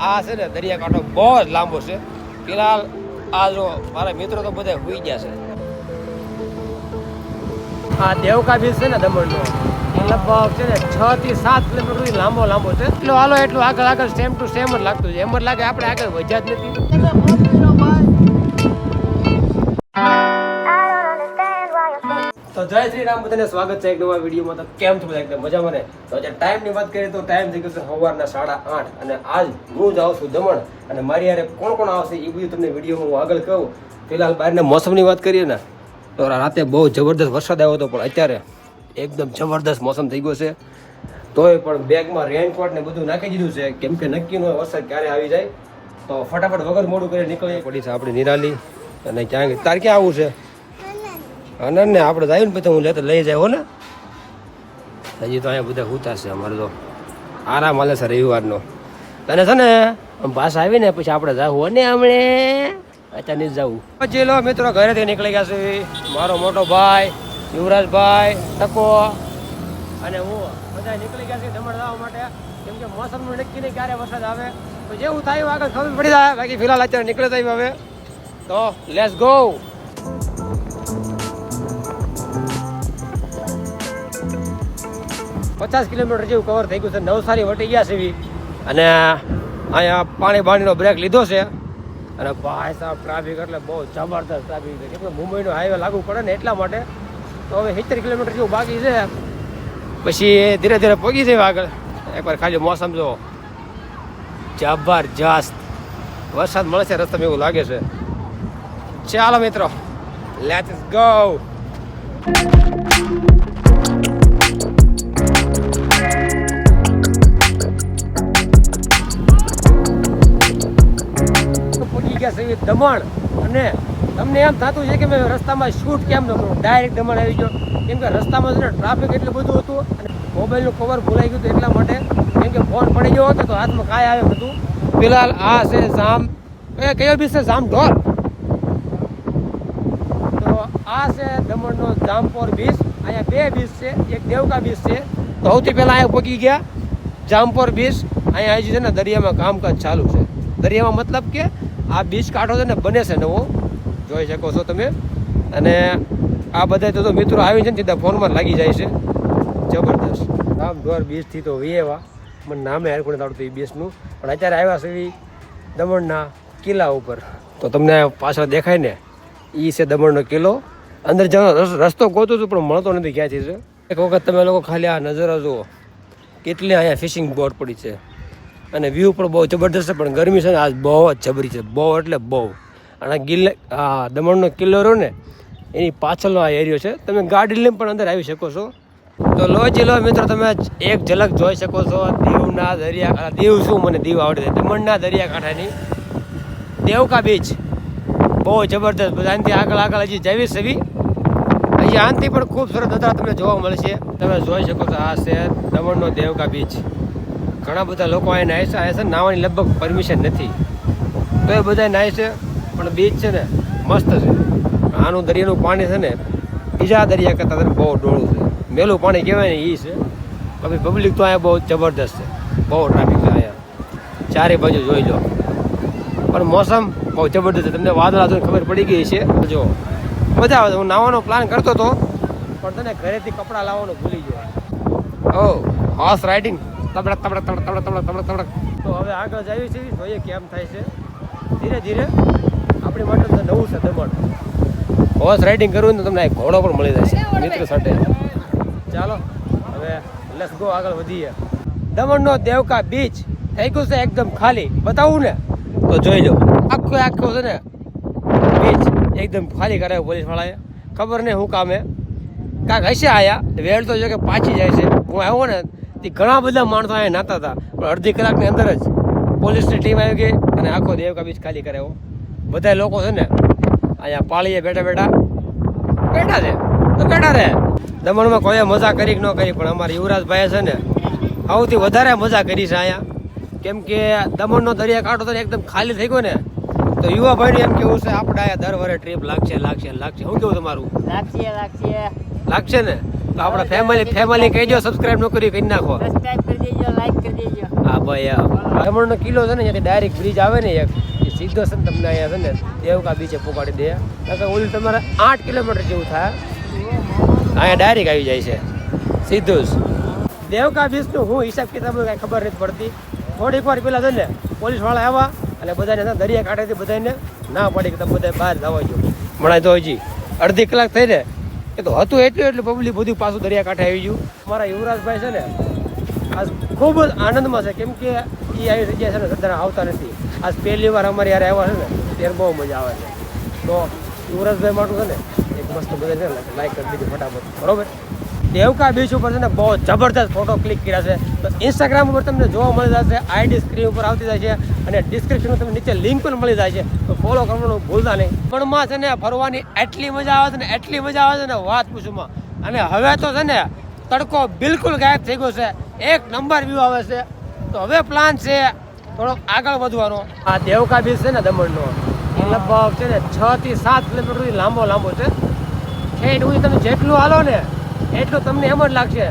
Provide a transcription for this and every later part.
આ છે ને દરિયાકાંઠો બહુ જ લાંબો છે. ફિલહાલ આ જો મારા મિત્રો તો બધા હોઈ ગયા છે. આ દેવકા બીચ છે ને દમણનો લગભગ છે ને છ થી સાત કિલોમીટર લાંબો લાંબો છે. એટલો હાલો, એટલું આગળ આગળ સેમ ટુ સેમ જ લાગતું છે. એમ જ લાગે આપણે આગળ વધ્યા જ નથી. જય શ્રી રામ, બધાને સ્વાગત છે એક નવા વિડીયોમાં. તો કેમ છો બધા? એકદમ મજામાં ને? તો આજે ટાઈમની વાત કરીએ તો ટાઈમ થઈ ગયો છે સવારના સાડા આઠ અને આજ હું જ આવું છું દમણ. અને મારી યારે કોણ કોણ આવશે એ બધું તમને વિડીયોમાં હું આગળ કહું. ફિલહાલ બહારના મોસમની વાત કરીએ ને, તો રાતે બહુ જબરદસ્ત વરસાદ આવ્યો હતો, પણ અત્યારે એકદમ જબરદસ્ત મોસમ થઈ ગયો છે. તોય પણ બેગમાં રેનકોટ ને બધું નાખી દીધું છે. કેમ કે નક્કી નો વરસાદ ક્યારે આવી જાય? તો ફટાફટ વગર મોડું કરી નીકળી પડી છે આપણી નિરાલી. અને ક્યાંક તાર ક્યાં આવું છે. અને ને આપણે જાય ને પછી હું લેતો લઈ જાય ને? હજી તો અહીંયા બધા હુતા છે, અમારે તો આરામ હાલે છે રવિવારનો. અને છે ને પાછા આવી ને પછી આપણે જાવું ને હમણે અત્યારે નહીં જવું. પછી લો મિત્રો, ઘરેથી નીકળી ગયા છે. મારો મોટો ભાઈ, યુવરાજભાઈ તકો અને હું બધા નીકળી ગયા છે દમણ જવા માટે. કેમ કે મોસમનું નક્કી નહીં ક્યારે વરસાદ આવે. તો જેવું થાય આગળ ખબર પડી જાય. બાકી ફિલહાલ અત્યારે નીકળી થાય હવે. તો લેટ્સ ગો પચાસ કિલોમીટર જેવું કવર થઈ ગયું છે. નવસારી વટી ગયા છે અને અહીંયા પાણી પાણીનો બ્રેક લીધો છે. અને ભાઈ સાહેબ ટ્રાફિક એટલે બહુ જબરદસ્ત ટ્રાફિક છે. કેમ કે મુંબઈનો હાઈવે લાગુ પડે ને એટલા માટે. તો હવે સિત્તેર કિલોમીટર જેવું બાકી છે. પછી ધીરે ધીરે પગી જાય આગળ. એકવાર ખાલી મોસમ જો જબરજસ્ત. વરસાદ મળશે રસ્તામાં એવું લાગે છે. ચાલો મિત્રો લેટ્સ ગો છે દમણ અને તમને એમ થતું છે કે મેં રસ્તામાં શૂટ કેમ ન કરું? ડાયરેક્ટ દમણ આવી ગયો. કેમ કે રસ્તામાં છે ટ્રાફિક એટલું બધું હતું અને મોબાઈલનું કવર ભૂલાઈ ગયું હતું એટલા માટે. કેમ કે ફોન પડી ગયો હતો તો હાથમાં કાંઈ આવે હતું ફિલહાલ આ છે જામ. કયો બી છે? જામ ઢોર. તો આ છે દમણનો જામપોર બીચ અહીંયા બે બીચ છે. એક દેવકા બીચ છે. તો સૌથી પહેલાં અહીંયા પહોંચી ગયા. જામપોર બીચ અહીંયા આવી છે ને દરિયામાં કામકાજ ચાલુ છે. દરિયામાં મતલબ કે આ બીચ કાંઠો છે ને બને છે નવો. જોઈ શકો છો તમે. અને આ બધા તો મિત્રો આવી છે ને સીધા ફોનમાં લાગી જાય છે. જબરદસ્ત. રામધોર બીચથી તો વિયેવા મને નામે હાર કોને આવડતું એ બીચનું પણ અત્યારે આવ્યા છે દમણના કિલ્લા ઉપર. તો તમને પાછળ દેખાય ને એ છે દમણનો કિલ્લો. અંદર જવાનો રસ- રસ્તો ગોતું છું, પણ મળતો નથી ક્યાંથી છે. એક વખત તમે લોકો ખાલી આ નજરો જુઓ. કેટલી અહીંયા ફિશિંગ બોટ પડી છે. અને વ્યૂ પણ બહુ જબરદસ્ત પણ ગરમી છે ને આજ બહુ જ જબરી છે, બહુ એટલે બહુ. અને ગિલ્લે આ દમણનો કિલ્લો રહ્યો ને, એની પાછળનો આ એરિયો છે. તમે ગાડી લઈને પણ અંદર આવી શકો છો. તો લો જિલ્લો મિત્રો, તમે એક ઝલક જોઈ શકો છો. દીવના દરિયા આ દીવ શું મને દીવ આવડે છે? દમણના દરિયાકાંઠાની. દેવકા બીચ બહુ જબરદસ્ત. બધા આનાથી આગળ આગળ હજી જવી સવી અહીંયા આનથી પણ ખૂબ સરસ નજારા તમને જોવા મળશે તમે જોઈ શકો છો, આ છે દમણનો દેવકા બીચ ઘણા બધા લોકો અહીં નાય છે આ છે નાવાની લગભગ પરમિશન નથી. તો એ બધા નાય છે, પણ બીચ છે ને મસ્ત છે. આનું દરિયાનું પાણી છે ને બીજા દરિયા કરતાં બહુ ડોળું છે. મેલું પાણી કહેવાય ને એ છે. બાકી પબ્લિક તો અહીંયા બહુ જબરદસ્ત છે. બહુ ટ્રાફિક છે અહીંયા ચારે બાજુ જોઈ લો. પણ મોસમ બહુ જબરદસ્ત છે. તમને વાદળા જોઈને ખબર પડી ગઈ છે જો. મજા આવે હું નાવાનો પ્લાન કરતો હતો પણ તને ઘરેથી કપડાં લાવવાનું ભૂલી ગયો. ઓ હોર્સ રાઇડિંગ તબડક તબડક તબડક તબડક તબડક તબડક તો હવે આગળ જઈએ છીએ જોઈએ કેમ થાય છે. ધીરે ધીરે આપણી માટે તો નવું છે દમણ હોર્સ રાઇડિંગ કરવું ને તો તમને એક ઘોડો પણ મળી જશે મિત્ર સાથે. ચાલો હવે લેટ્સ ગો આગળ વધીએ. દમણનો દેવકા બીચ થઈ ગયું છે એકદમ ખાલી. બતાવું ને. તો જોઈ લો. આખો આખો છે ને બીચ એકદમ ખાલી કરાવ્યો પોલીસ વાળાએ ખબર નહીં શું કામે. કાંક હશે આયા. વેળ તો જો કે પાછી જાય છે. હું આવ્યો ને તે ઘણા બધા માણસો અહીંયા નાતા હતા પણ અડધી કલાકની અંદર જ પોલીસની ટીમ આવી ગઈ અને આખો દેવકા બીચ ખાલી કરાવ્યો બધા લોકો છે ને અહીંયા પાળીએ બેઠા બેઠા. બેઠા છે તો બેઠા રહે. દમણમાં કોઈ મજા કરી કે ન કરી પણ અમારા યુવરાજભાઈએ છે ને સૌથી વધારે મજા કરી છે અહીંયા. કેમ કે દમણનો દરિયાકાંઠો તો એકદમ ખાલી થઈ ગયો ને તો યુવા ભાઈ એમ કેવું છે આપણે અહીંયા દર વરે ટ્રીપ લાગશે લાગશે લાગશે. શું કેવું તમારું? લાગશે લાગશે. લાગશે ને? આપણા ફેમિલી ફેમિલી કહેજો સબસ્ક્રાઇબ ન કરી કરી નાખો. સબસ્ક્રાઇબ કરી દેજો લાઈક કરી દેજો. હા ભાઈ આ દમણનો કિલ્લો છે ને ત્યાંથી ડાયરેક્ટ બ્રિજ આવે ને એક એ સીધો છે ને તમને અહીંયા છે ને દેવકા બીચે પોકાડી દે. નકર ઓલું તમારે આઠ કિલોમીટર જેવું થાય. અહીંયા ડાયરેક્ટ આવી જાય છે. સીધું જ. દેવકા બીચનું હું હિસાબ કિતાબ કાંઈ ખબર નથી પડતી. થોડીક વાર પહેલાં છે ને પોલીસવાળા આવ્યા એટલે બધાને દરિયા કાંઠેથી બધાને ના પડી કે તમે બધા બહાર જવા જો. મળાય તો હજી અડધી કલાક થઈ ને એ તો હતું એટલું એટલું પબ્લિક બધું પાછું દરિયા કાંઠે આવી ગયું. મારા યુવરાજભાઈ છે ને, આજ ખૂબ જ આનંદમાં છે. કેમ કે એ આવી જગ્યા છે ને સદાને આવતા નથી. આજ પહેલી વાર અમારે યાર આવ્યા છે ને, ત્યારે બહુ મજા આવે છે. તો યુવરાજભાઈ માટું છે ને, એક મસ્ત બધા લાઈક કરી દીધું ફટાફટ. બરોબર? દેવકા બીચ ઉપર છે ને બહુ જબરદસ્ત ફોટો ક્લિક કર્યા છે. તો ઇન્સ્ટાગ્રામ ઉપર તમને જોવા મળી જશે આઈડી સ્ક્રીન ઉપર આવતી જાય છે અને ડિસ્ક્રિપ્શનમાં તમને નીચે લિંક પણ મળી જાય છે. તો ફોલો કરવાનું ભૂલતા નહીં. પણ માં છે ને ફરવાની એટલી મજા આવે છે ને એટલી મજા આવે છે ને વાત પૂછુમાં અને હવે તો છે ને તડકો બિલકુલ ગાયબ થઈ ગયો છે. એક નંબર વ્યૂ આવે છે. તો હવે પ્લાન છે થોડો આગળ વધવાનો. આ દેવકા બીચ છે ને દમણનો, એ લગભગ છે ને છ થી સાત કિલોમીટર સુધી લાંબો લાંબો છે. ખેડ સુધી તમે જેટલું હાલો ને એટલું તમને એમ જ લાગશે,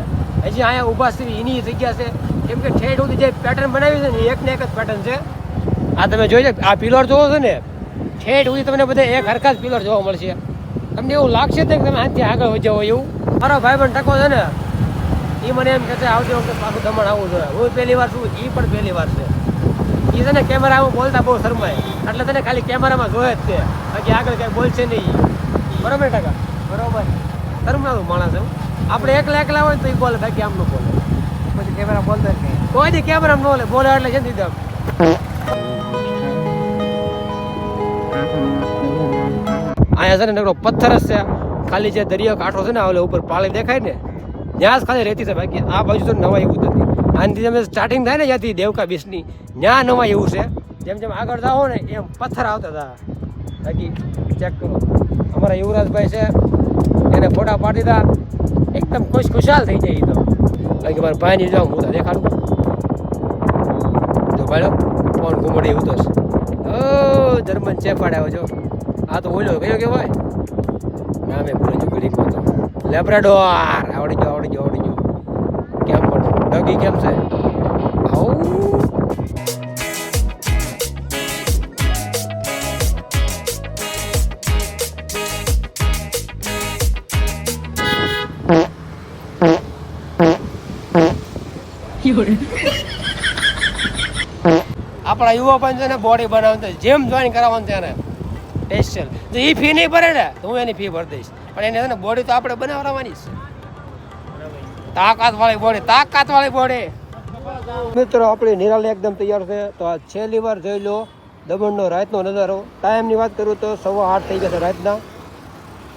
હજી અહીંયા ઊભા છે, એની જગ્યા છે. કેમ કે ઠેઠ સુધી જે પેટર્ન બનાવી છે ને એક ને એક જ પેટર્ન છે. આ તમે જોઈ આ પિલર જોવો છો ને, ઠેઠ સુધી તમને બધા એક હરખા જ પિલર જોવા મળશે. તમને એવું લાગશે કે તમે આથી આગળ વધી જાઓ એવું? મારો ભાઈ પણ ટકો છે ને એ મને એમ કહે છે આવતી વખતે પાછું દમણ આવવું જોઈએ હું પહેલી વાર છું એ પણ પહેલી વાર છે. એ છે ને કેમેરામાં બોલતા બહુ શરમાય. એટલે તને ખાલી કેમેરામાં જોયે જ તે બાકી આગળ કાંઈ બોલશે નહીં બરાબર ટકા બરાબર. શરમાવું માણસ એમ. આપણે એકલા એકલા હોય તો એ બોલે, બાકી આમ ન બોલે. પછી કેમેરા બોલતો જ નહીં. કોઈ દી કેમેરા ન બોલે બોલે એટલે છે દીધા. અહીંયા છે ને નકરો પથ્થર જ છે. ખાલી જે દરિયો કાંઠો છે ને ઓલે ઉપર પાળી દેખાય ને, ત્યાં જ ખાલી રહેતી છે. બાકી આ બાજુ તો નવા એવું નથી. આનાથી તમે સ્ટાર્ટિંગ થાય ને જ્યાંથી દેવકા બીચની, ત્યાં નવા એવું છે. જેમ જેમ આગળ જાઓ ને એમ પથ્થર આવતા હતા. બાકી ચેક કરો. અમારા યુવરાજભાઈ છે. એને ફોટા પાડી દીધા. એકદમ ખુશ ખુશાલ થઈ જાય તો. બાકી મારા ભાઈની જાઉં હું તો દેખાડું. જો ભાઈ ફોન ઘુમડી એવું તો. ઓ, જર્મન ચેપાડ આવ્યો જો. આ તો ઓલો કયો કેવાય નામે ભૂલી ગયું લીધો તો. લેબ્રાડોર. આવડી ગયો આવડી ગયો આવડી ગયો. કેમ પણ? ડગી કેમ છે? આવું. આપણા યુવા પણ છે ને બોડી બનાવતા જેમ જોઈન કરાવવાનું છે એને. સ્પેશિયલ જો એ ફી નહીં ભરે ને તો હું એની ફી ભરી દઈશ. પણ એને છે ને બોડી તો આપણે બનાવવાની છે. તાકાત વાળી બોડી તાકાત વાળી બોડી મિત્રો આપણી નિરાલી એકદમ તૈયાર છે. તો આ છેલ્લી વાર જોઈ લો. દમણનો રાતનો નજારો. ટાઈમની વાત કરું તો સવા આઠ થઈ ગયા છે રાતના.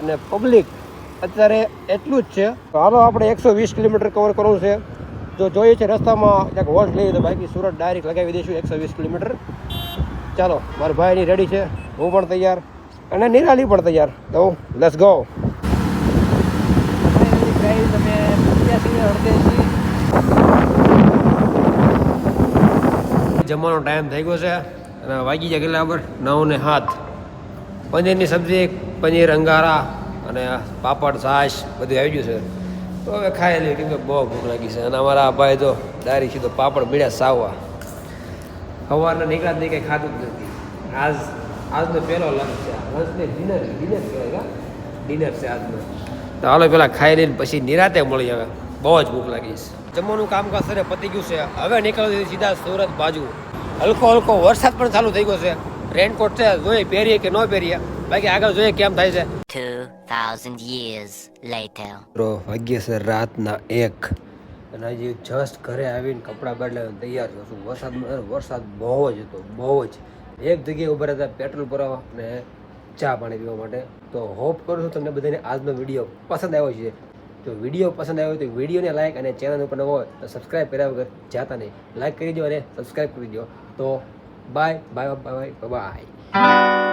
અને પબ્લિક અત્યારે એટલું જ છે. તો હાલો આપણે એકસો વીસ કિલોમીટર કવર કરવું છે. જો જોઈએ છે રસ્તામાં ક્યાંક વોચ લઈએ તો બાકી સુરત ડાયરેક્ટ લગાવી દઈશું એકસો વીસ કિલોમીટર. ચાલો મારા ભાઈની રેડી છે. હું પણ તૈયાર. અને નિરાલી પણ તૈયાર. તો લેટ્સ ગો તમે જમવાનો ટાઈમ થઈ ગયો છે. અને વાગી જાય કેટલા ખબર? નવ ને હાથ પનીરની સબ્જી પનીર અંગારા અને પાપડ છાશ બધું આવી ગયું છે. તો હવે ખાઈ કેમ કે બહુ ભૂખ લાગી છે. અને અમારા આ ભાઈ તો છે સીધો પાપડ મળ્યા સાવવા સવારના નીકળ્યા નહીં, કંઈ ખાધું જ નથી. આજ, આજનો પહેલો લંચ છે. લંચને ડિનર ડિનર કહેવાય ડિનર છે આજનો. તો હાલો પેલા ખાઈ લઈને પછી નિરાતે મળી હવે. બહુ જ ભૂખ લાગી છે. જમવાનું કામકાજ સરે પતી ગયું છે. હવે નીકળ્યો સીધા સુરત બાજુ. હલકો હલકો વરસાદ પણ ચાલુ થઈ ગયો છે. રેનકોટ છે, જોઈએ, પહેરીએ કે ન પહેરીએ. બાકી આગળ જોઈએ કેમ થાય છે. 2,000 years later. મિત્રો વાગ્ય છે રાતના એક. અને હજી જસ્ટ ઘરે આવીને કપડાં બદલાવીને તૈયાર થયો છું. વરસાદ વરસાદ બહુ જ હતો બહુ જ. એક જગ્યાએ ઊભા રહેતા પેટ્રોલ ભરાવવા અને ચા પાણી પીવા માટે. તો હોપ કરું છું તમને બધાને આજનો વીડિયો પસંદ આવ્યો છે જો વીડિયો પસંદ આવ્યો તો વિડીયોને લાઈક અને ચેનલ ઉપર નવો હોય તો સબસ્ક્રાઈબ કર્યા વગર જાતા નહીં. લાઈક કરી દો અને સબસ્ક્રાઈબ કરી દો. તો bye bye bye bye bye